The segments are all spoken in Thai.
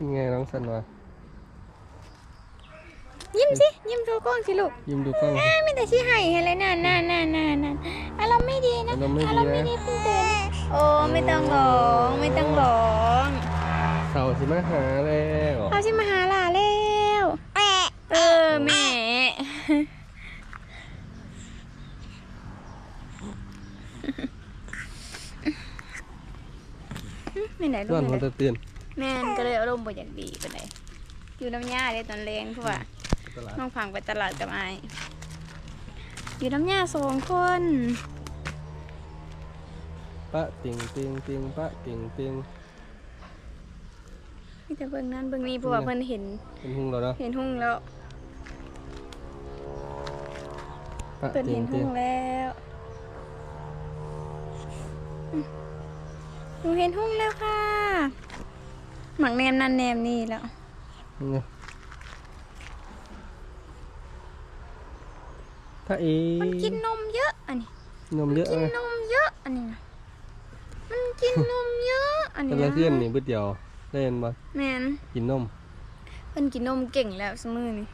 เป็นไงน้องสันวะยิ้มสิ ยิ้มโชว์กล้องสิลูกยิ้มดูกล้องอ้าไม่แต่ชี้ให้ให้เลยนั่นนั่นนั่นนั่นนั่นอารมณ์ไม่ดีนะอารมณ์ไม่ดีนะอารมณ์ไม่ดีเพิ่งตื่นนะโอ้ไม่ต้องร้องไม่ต้องร้องเสาร์สิมาหาแล้วเอาชิมาหาหลาแล้วเออแม่ไม่ไหนลูส่วนกคนไม่ไหนจะตื่น แม่นก็เลยอารมณ์บ่อยากดีปานใดอยู่น้ำยาเลยตอนเลงเพราะว่าตลาดน้องพังไปตลาดกับไอายอยู่น้ำยาสองคนปะติงติงติงปะติงติงนี่แต่เบิ่งนั้นเบิ่งนี้เพราะว่าเพิ่นเห็นเป็นหุ่งแล้วเนาะเห็นหุ่งแล้วปะเพิ่นติเห็งนติหุ่งงแล้วอืมหนูเห็นหุ่งแล้วค่ะ หมักแนมนั่นแนมนี่แล้ว นี่ถ้าเอมันกินนมเยอะอันนี้ นมเยอะกินไงนมเยอะอันนี้นะมันกินนมเยอะอันแต่นี้ละนะเพื่อนนี่เบื่อเดียวเล่นมาแม่นกินนมเพิ่นกินนมเก่งแล้วสมือนี่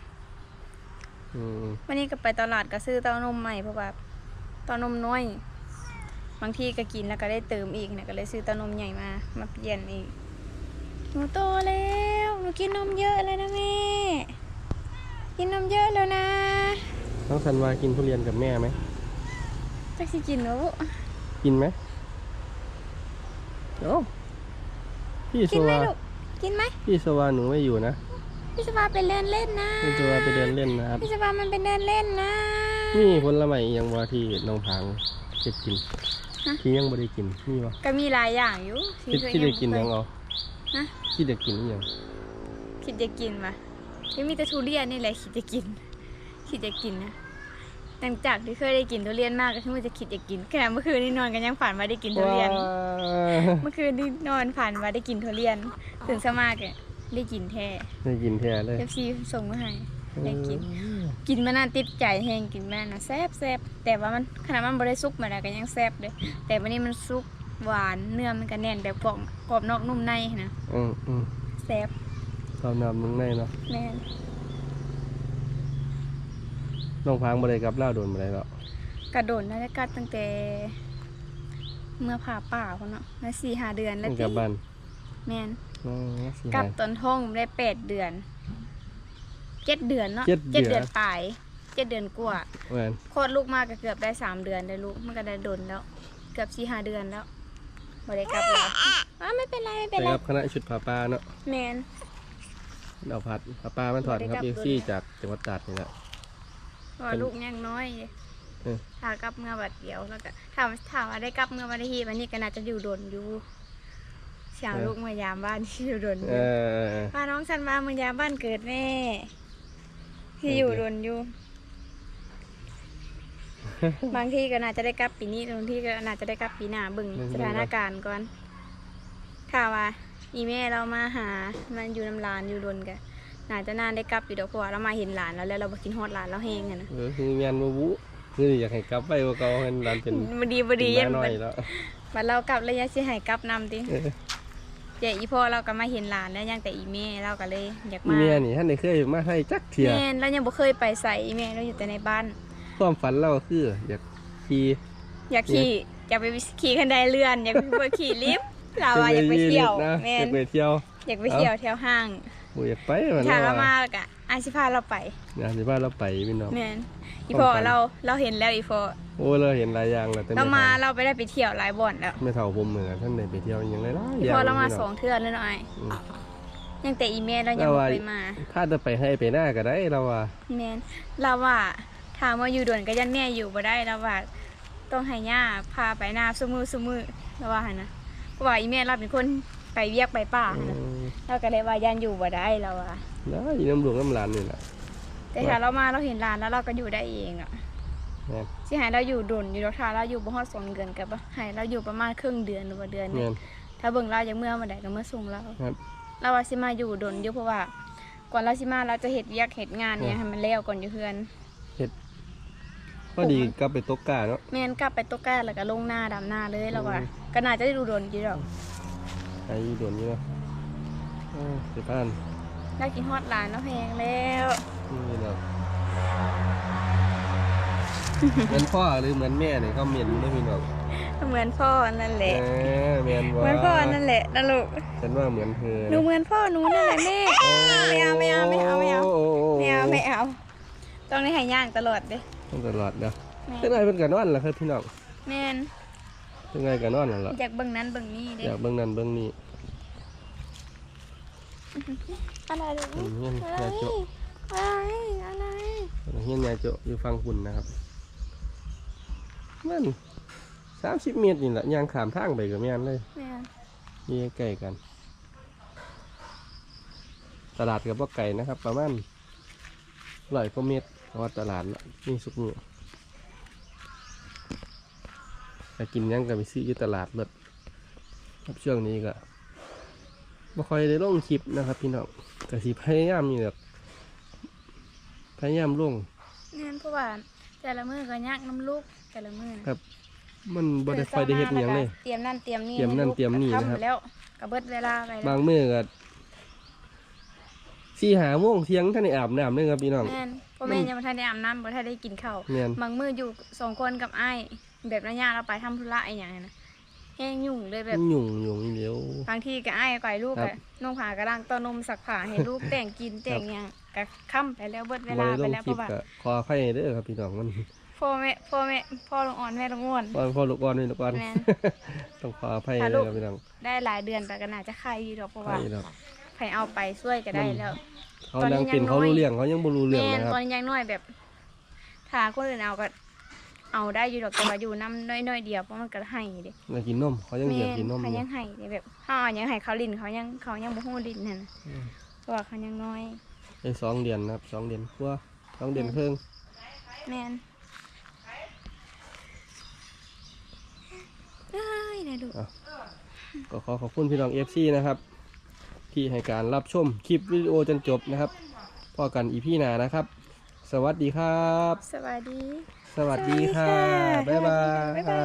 อืมวันนี้ก็ไปตลาดก็ซื้อเต้านมใหม่เพราะว่าเต้านมน้อย บางทีก็กินแล้วก็ได้เติมอีกเนี่ยก็เลยซื้อเต้านมใหญ่มา มาเปลี่ยนอีกห นูโตแล้วหนูกินนมเยอะเลยนะแม่ กินนมเยอะแล้วนะน้องสันวากินทุเรียนกับแม่ไหมจักสิกินหนูกินไหมโอ้พี่สกินไหมวาลูกกินไหมพี่สวาหนูไม่อยู่นะพี่สบาไปเล่นเล่นนะพี่สวาไปเดินเล่นนะครับ พี่สบามันไปเดินเล่นนะนี่ผลไม้อิหยังว่าที่น้องพังเก็บกินฮะที่ยังไม่ได้กินนี่วะก็มีหลายอย่างอยู่คิดเคยที่ได้กินบ่ยังเคเอา ฮะคิดได้กินอหยังคิดจะกินปะยังมีแต่ทุเรียนนี่แหละคิดจะกิน คิดจะกินนะหลังจากที่เคยได้กินทุเรียนมากก็คือมันจะคิดจะกินขนาดเมื่อคืนนี่นอนกันยังฝันว่าได้กินทุเรียนว้าเมื่อคืนนี่นอนฝันว่าได้กินทุเรียนตื่นสมากอะได้กินแท้ได้กินแท้เลยเอฟซีส่งมาให้ได้กิน กินมานานติดใจแหงกินมานะแซ่บแซ่บแต่ว่ามันขนาดมันบริสุกมาแล้วก็ยังแซ่บเลยแต่วันนี้มันสุก หวานเนื้อมันก็แน่นแบบกรอบกรอบนอกนุ่มในนะอืมอืมแซ่บตอนน้ำมึงในเนาะแน่นน้องพังบ่ได้กลับเล่าวโดนบ่ได้แล้วกระโดดน่าจะกัดตั้งแต่ เมื่อผ่าป่าคนเนาะมาสี่ห้าเดือนแล้วมันกลับบ้านแม่นอ๋อสิกลับหาย ตอนท้องได้แปดเดือนเจ็ดเดือนเนาะเจ็ดเดือน เดือนปลายเจ็ดเดือนกว่า แม่นโคตรลูกมากก็เกือบได้สามเดือนเลยลูกมันก็ได้โดนแล้ว เกือบสี่ห้าเดือนแล้ว บ่ได้กลับแล้วอ้าไม่เป็นไรไม่ไปเป็นไรกับคณะชุดผาปลาเนาะแมนเอาผัดผาปลามันถอดครับบ่ได้กลับเอฟซีจากจังหวัดตราดนี่แหละเพราะว่าลูกยังน้อยเออถ้ากลับเมื่อบัดเดียวแล้วก็ถามถามว่าได้กลับเมื่อวันที่วันนี้ก็น่าจะอยู่โดนอยู่เสียงลูกมายามบ้านที่อยู่โดนอเอยู่อพาน้องสันมามายามบ้านเกิดแม่ที่อยู่โดนอยู่ บางทีก็น่าจะได้กลับปีนี้บางทีก็น่าจะได้กลับปีหน้าเบิ่งสถานการณ์ก่อนถ้าว่าอีแม่เรามาหามันอยู่น้ำลานอยู่โดนกันน่าจะนานได้กลับอยู่ดอกเพราะว่าเรามาเห็นหลานแล้วแล้วเราบ่กินฮอดหลานเราแห้งอะนะเออคือเมียนมาบุคืออยากให้กลับไปว่าเก่าให้ร้านเป็นบดีบดีเป็ยันนม้าน้อบัยดแล้วบัดเรากลับแล้วยังสิให้กลับนำติเออเจ๊อีพ่อเราก็มาเห็นหลานแล้วยังแต่อีแม่เราก็เลยอยากอีมาเมียนี่ท่านได้เคยมาไทยจักเทียแม่เรายังบ่เคยไปใส่อีแม่เราอยู่แต่ในบ้าน ความฝันเราคือ อยากขี่อยากขี่อยากไปขี่คันไดเลื่อน อยากไปขี่ลิฟต์เราอะอยากไปเที่ยวนะแม่อยานกไปเที่ยว อยากไปเที่ยวแถวห้างบ่อยากไปมันถ้าเราว่ามาแล้วก็อาสิพาเราไปอยากสิพาเราไปพี่น้องแม่นอีพ่อความฝันเราเราเห็นแล้วอีพ่อโอ้เราเห็นหลายอย่างแล้วแต่เราไม่มาเท่าเราไปได้ไปเที่ยวหลายบ่อนแล้วไม่เท่าผมเหมือนกันท่านได้ไปเที่ยวอย่างไรล่ะอีพ่อเรามาสองเทื่อแล้วหน่อยอืมยังแต่อีแม่เรายังเราบ่ว่าเคยมา ถ้าจะไปให้ไปหน้าก็ได้เราว่าแม่นเราว่า ถามว่าอยู่ด่วนก็ยันแม่อยู่บ่ได้เราว่าต้องให้ย่าพาไปนาซุมือซุมือเราว่าหั่นนะเพราะว่าอีแม่เราเป็นคนไปเวียกไปป่าหั่นนะเราก็เลยว่ายันอยู่บ่ได้เราว่าได้น้ำหลวงน้ำหลานนี่แหละแต่ถ้าเรามาเราเห็นร้านแล้วเราก็อยู่ได้เองอะแม่นสิให้เราอยู่ดุนอยู่ดอกทาเราอยู่บ่ฮอดสองเดือนกับให้เราอยู่ประมาณครึ่งเดือนหรือว่าเดือนหนึแม่งนถ้าเบิ่งเราอย่างเมื่อมาได้ก็เมื่อส่งเราครับเราว่าสิมาอยู่ดุนอยู่เพราะว่า ก่อนเราสิมาเราจะเฮ็ดเวียกเฮ็ดงานเนี่ยให้มันแล้วก่อนอยู่เฮือน พอดีกลับไปตกกาเนาะแม่นกลับไปตกแก้แล้วก็ลงหน้าดำหน้าเลยเราว่าอืมก็น่าจะได้ดูดุนอยู่ดอกไอ้โดนอยู่เนาะโอ้สิพานได้กินฮอดหลานแล้วแพงแล้วนี่เนาะเหมือนพ่อหรือเหมือนแม่เนี่ยก็เหม็นด้วยพี่น้องเหมือนพ่อนั่นแหเอละอเหมือนเหว่ามือนพ่อนั่นแหละนะลูกฉันว่าเหมือนเธอหนูเหมือนพ่อหนูนั่นแหละแม่ไม่เอาไม่เอาไม่เอาไม่เอาโโไม่เอาไม่เอาต้องได้ให้ย่างตลอดเด้ ต้องตลอดเด้อแม่เป็นไงเป็นกันนอนล่ะครับพี่น้องแม่นเป็นไงกันนอนล่ะล่ะอยากเบิ่งนั้นเบิ่งนี้เด้อยากเบิ่งนั่นเบิ่งนี่อะไรลูกอืมเฮียนอะไรยายโจะอะไรอะไรเฮียนยายโจะอยู่ฟังคุณนะครับมันสามสิบเมตรนี่แหละย่างขามทางไปกับแม่นเลยแม่นนี่ใกล้กัน ตลาดกับว่าไก่นะครับ ประมาณร้อยกว่าเมตรเพราะ ว่าตลาดน่ะมีสุกมือแต่กินหยังกับไปซื้ออยู่ตลาดเบิดครับช่วงนี้ก็บ่ค่อยได้ลงคลิปนะครับ พี่น้องแต่สิพยายามนี่แบบพยายามลงแม่นเพราะว่าแต่ละมื้อก็ยากน้ำลูกแต่ละมื้อครับ มันบ่ได้ค่อยได้เฮ็ดหยังเลยเตรียมนั่นเตรียมนี่เตรียมนั่นให้ลูกเตรียมนี่ก็นะครับทำแล้วก็เบิดเวลาไปแล้วบางมื้อก็ สี่หาโมงเที่ยงท่านได้อาบน้ำเลยครับพี่น้อง แม่นพ่อแม่ยังบ่ทันได้อาบน้ำบ่ทันได้กินข้าวแม่น บางมื้ออยู่สองคนกับอ้ายแบบระยะเราไปทำธุระอีหยังนะแห้งยุ่งเลยแบบยุ่งยุ่งอีเดียว บางทีก็อ้ายก่อยลูกครัก็บนุ่งผ้ากระด้างต้อนนมสักผ้าให้ลูกแต่งกินแต่งหยังก็ค่ำไปแล้วเบิดเวบ่ลาได้ลไปงแล้วคเพลิปราะว่าก็ขออภัยเด้อครับพี่น้องมันพ่อแม่พ่อแม่พ่อลงอ่อนแม่ลงง่วนพ่อพ่อลูกอ่อนนี่ลูกอ่อนแม่นต้องขออภัยถ้าเด้ลูอกครับพี่น้องได้หลายเดือนแต่ก็น่าจะใครอยู่ดอกเพราะใครว่าดอกใครเอาไปช่วยก็ได้แล้ว เขาตอนนี้ยังเป็นยังน้เขาอยรู้เรื่องเขายังบ่รู้เรื่องแม่นนะครับ ตอนนี้ยังน้อยแบบถ้าคนอื่นเอาก็เอาได้อยู่ดอกแต่ว่าอยู่น้ำน้อยๆเดียวเพราะมันก็ให้เด้อยากกินนมเขายังอยากกินนมเขาอยู่ ยังให้เด้แบบถ้าเอายังให้เขาลิ้นเขายังเขายังบ่ฮู้ลิ้นนั่นน่ะอืม เพราะว่าเขายังน้อย ได้สองเดือนนะครับสองเดือนกว่าสองเดือนครึ่งแม่นเอ้ยนะลูกก็ขอขอบคุณพี่น้อง FC นะครับ ที่ให้การรับชมคลิปวิดีโอจนจบนะครับพอกันอีพี่หนานะครับ สวัสดีครับ สวัสดี สวัสดีค่ะสวัสดีค่ะบ๊ายบาบ๊ายบา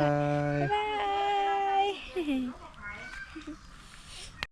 ยยบ๊ายบาย